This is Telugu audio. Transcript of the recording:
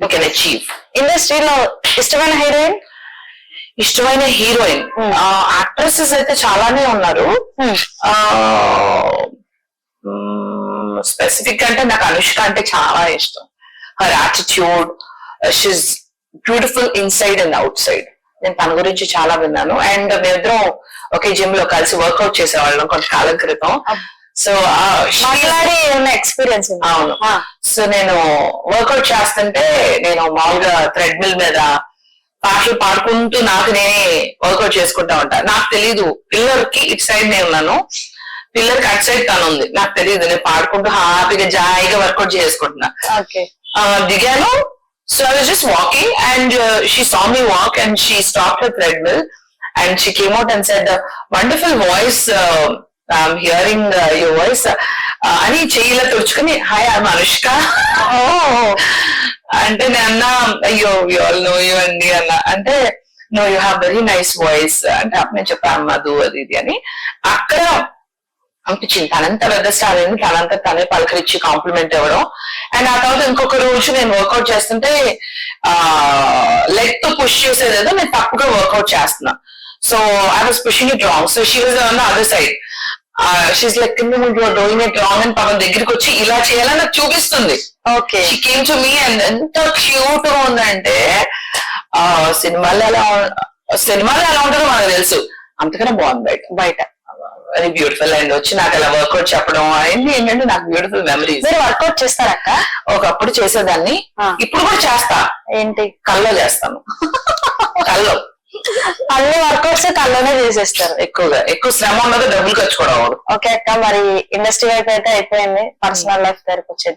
యూ కెన్ అచీవ్ ఇండస్ట్రీలో ఇష్టమైన హీరోయిన్? ఇష్టమైన హీరోయిన్. Hmm. యాక్ట్రెసెస్ అయితే చాలానే ఉన్నారు. స్పెసిఫిక్ అంటే నాకు అనుష్క అంటే చాలా ఇష్టం. Her attitude she's beautiful inside and outside నేను తన గురించి చాలా విన్నాను. అండ్ మేమిద్దరం ఒకే జిమ్లో కలిసి వర్కౌట్ చేసేవాళ్ళం కొంతకాలం క్రితం. సో మాట్లాడి ఉన్న ఎక్స్పీరియన్స్ అవును. సో నేను వర్కౌట్ చేస్తుంటే నేను మామూలుగా థ్రెడ్మిల్ మీద పాటలు పాడుకుంటూ నాకు నేనే వర్కౌట్ చేసుకుంటా ఉంటా. నాకు తెలీదు. పిల్లర్కి ఇటు సైడ్ నేను ఉన్నాను. పిల్లర్కి అటు సైడ్ తను ఉంది. నాకు తెలియదు నేను పాడుకుంటూ హ్యాపీగా జాయిగా వర్కౌట్ చేసుకుంటున్నా. దిగాను. So I was just walking and she saw me walk and she stop her treadmill and she came out and said wonderful voice I'm hearing your voice అని చెయ్యిలా తుడుచుకుని హాయ్ ఐఎమ్ అనుష్క అంటే నేను అన్నా అయ్యో యూ ఆల్ నో యూ అండి అన్న. అంటే no you have very nice voice అంటే అప్పుడు నేను చెప్పాను మధు అది ఇది అని. అక్కడ అనిపించింది తనంత పెద్ద స్టార్ అయింది. తనంత తనే పలకరించి కాంప్లిమెంట్ ఇవ్వడం. అండ్ ఆ తర్వాత ఇంకొక రోజు నేను వర్కౌట్ చేస్తుంటే ఆ లెగ్తో పుష్ చేసేదేదో నేను తప్పుగా వర్కౌట్ చేస్తున్నా. So I was pushing it wrong so she was on other side she's like doing it wrong అని పాపం దగ్గరికి వచ్చి ఇలా చేయాలని నాకు చూపిస్తుంది. Okay she came to me and ఎంత క్యూట్గా ఉందంటే ఆ సినిమాలో ఎలా సినిమాలో ఎలా ఉంటుందో మనకు తెలుసు. అంతకన్నా బాగుంది బయట. బయట. వెరీ బ్యూటిఫుల్ అండ్ వచ్చి నాకు అలా వర్కౌట్ చెప్పడం అయింది. ఏంటంటే నాకు బ్యూటిఫుల్ మెమరీస్ మీరు వర్కౌట్ చేస్తారక్క? ఒకప్పుడు చేసేదాన్ని. ఇప్పుడు కూడా చేస్తా. ఏంటి? కల్లో చేస్తాను. కల్లో. అన్ని వర్కౌట్స్ కళ్ళనే చేసేస్తారు ఎక్కువగా. ఎక్కువ శ్రమ ఉండదు డబ్బులు ఖర్చు కూడా అవ్వదు. ఓకే అక్క మరి ఇండస్ట్రీ వైపు అయితే అయిపోయింది. పర్సనల్ లైఫ్ దగ్గరకు వచ్చేది.